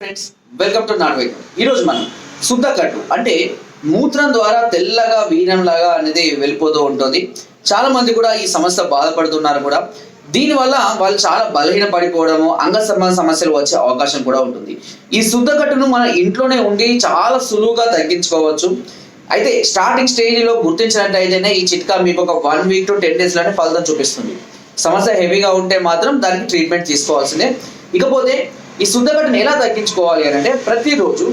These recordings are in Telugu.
ఫ్రెండ్స్ వెల్కమ్ టు నాట్ వైద్యం ఈరోజు మనం శుద్ధకట్టు అంటే మూత్రం ద్వారా తెల్లగా వీరం లాగా అనేది వెళ్ళిపోతూ ఉంటుంది. చాలా మంది కూడా ఈ సమస్య బాధపడుతున్నారు కూడా. దీనివల్ల వాళ్ళు చాలా బలహీన పడిపోవడము అంగ సంబంధ సమస్యలు వచ్చే అవకాశం కూడా ఉంటుంది. ఈ శుద్ధకట్టును మన ఇంట్లోనే ఉండి చాలా సులువుగా తగ్గించుకోవచ్చు. అయితే స్టార్టింగ్ స్టేజ్లో గుర్తించినట్టయితేనే ఈ చిట్కా మీకు ఒక వన్ వీక్ టు టెన్ డేస్లోనే ఫలితం చూపిస్తుంది. సమస్య హెవీగా ఉంటే మాత్రం దానికి ట్రీట్మెంట్ తీసుకోవాల్సిందే. ఇకపోతే ఈ శుద్ధగడ్డను ఎలా తగ్గించుకోవాలి అని అంటే ప్రతిరోజు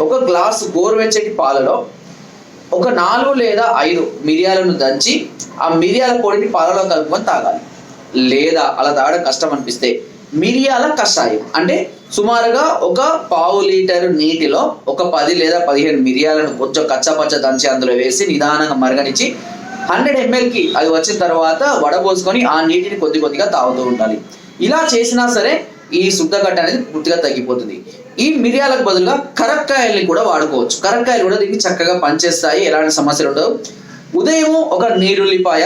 ఒక గ్లాసు గోరువెచ్చటి పాలలో ఒక నాలుగు లేదా ఐదు మిరియాలను దంచి ఆ మిరియాల పొడిని పాలలో కలుపుకొని తాగాలి. లేదా అలా తాగడం కష్టం అనిపిస్తే మిరియాల కషాయం. అంటే సుమారుగా ఒక పావు లీటర్ నీటిలో ఒక పది లేదా పదిహేను మిరియాలను కొంచెం కచ్చపచ్చ దంచి అందులో వేసి నిదానంగా మరగనిచ్చి హండ్రెడ్ ఎంఎల్కి అది వచ్చిన తర్వాత వడపోసుకొని ఆ నీటిని కొద్ది కొద్దిగా తాగుతూ ఉండాలి. ఇలా చేసినా సరే ఈ శుద్ధగడ్డ అనేది పూర్తిగా తగ్గిపోతుంది. ఈ మిరియాలకు బదులుగా కరక్కాయల్ని కూడా వాడుకోవచ్చు. కరక్కాయలు కూడా దీనికి చక్కగా పనిచేస్తాయి. ఎలాంటి సమస్యలు ఉండవు. ఉదయం ఒక నీరుల్లిపాయ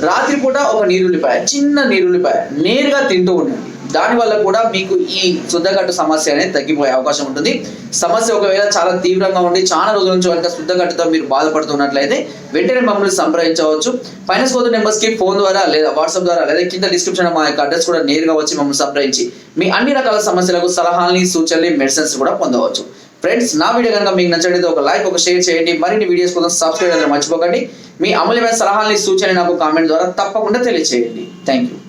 రాత్రిపూట ఒక నీరుల్లిపాయ చిన్న నీరుల్లిపాయ నేరుగా తింటూ ఉండండి. దానివల్ల కూడా మీకు ఈ శుద్ధగట్టు సమస్య అనేది తగ్గిపోయే అవకాశం ఉంటుంది. సమస్య ఒకవేళ చాలా తీవ్రంగా ఉండి చాలా రోజుల నుంచి కనుక శుద్ధగట్టుతో మీరు బాధపడుతున్నట్లయితే వెంటనే మమ్మల్ని సంప్రదించవచ్చు. ఫైనాన్స్ కోదు నెంబర్స్కి ఫోన్ ద్వారా లేదా వాట్సాప్ ద్వారా లేదా కింద డిస్క్రిప్షన్ మా యొక్క అడ్రస్ కూడా నేరుగా వచ్చి మమ్మల్ని సంప్రదించి మీ అన్ని రకాల సమస్యలకు సలహాలని సూచనలు మెడిసిన్స్ కూడా పొందవచ్చు. ఫ్రెండ్స్ నా వీడియో కనుక మీకు నచ్చినట్లయితే ఒక లైక్ ఒక షేర్ చేయండి. మరిన్ని వీడియోస్ కోసం సబ్స్క్రైబ్ చేయడం మర్చిపోకండి. మీ అమూల్యమైన సలహాలని సూచనలు నాకు కామెంట్ ద్వారా తప్పకుండా తెలియజేయండి థ్యాంక్ యూ